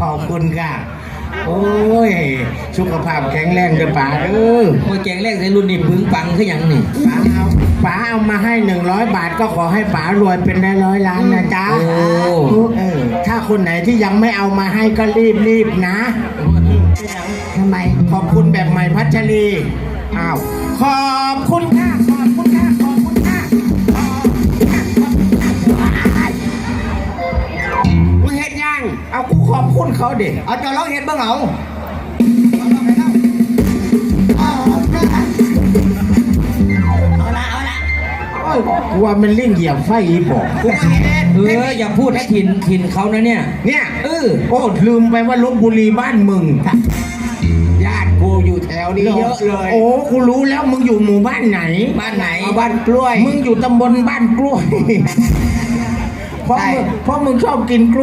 ขอบคุณค่ะ โอ้ย สุขภาพแข็งแรงเด้อป๋าเด้อเมื่อแกงแรกในรุ่นนี้ปึงปังคือหยังนี่ ป๋าเอาป๋าเอามาให้หนึ่งร้อยบาทก็ขอให้ป๋ารวยเป็นได้ร้อยล้านนะจ๊ะโอ้ เออถ้าคนไหนที่ยังไม่เอามาให้ก็รีบรีบๆนะ ทำไม ขอบคุณแบบใหม่พัชรี อ้าว ขอ เฮ็ดยังเอากูขอบคุณเขาเด็เอาจะร้องเห็นบ้างเหรอเอาละเอาละโอ้ยกูว่ามันเล่นเหยียบไฟอีบอกกูก็เห็นเอออย่าพูดให้ถิ่นถิ่นเขานะเนี่ย เนี่ยเออโอ้ลืมไปว่าลบบุรีบ้านมึงญาติกูอยู่แถวนี้เยอะเลย โอ้กูรู้แล้วมึงอยู่หมู่บ้านไหน บ้านไหนเอาบ้านกล้วย มึงอยู่ตำบลบ้านกล้วยเพราะมึงเพราะมึงชอบกินกล้วย